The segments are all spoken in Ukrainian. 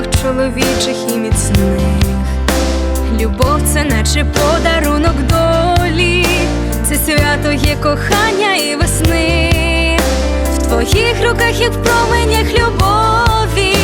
Обіймах чоловічих і міцних. Любов це наче подарунок долі, це свято є кохання і весни. В твоїх руках, як в променях любові,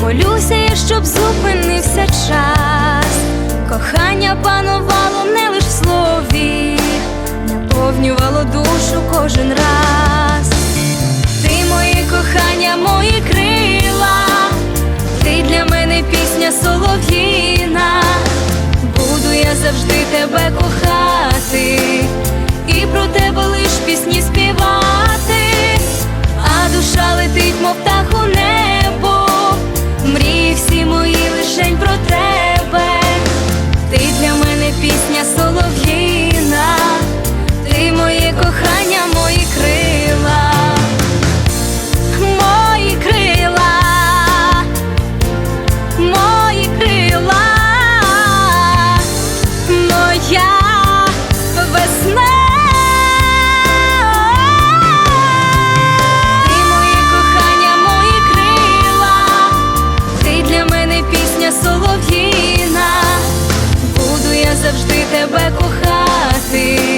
молюся я, щоб зупинився час. Кохання панувало не лиш в слові, наповнювало душу кожен раз. Пісня солов'їна, буду я завжди тебе кохати. завжди тебе кохати.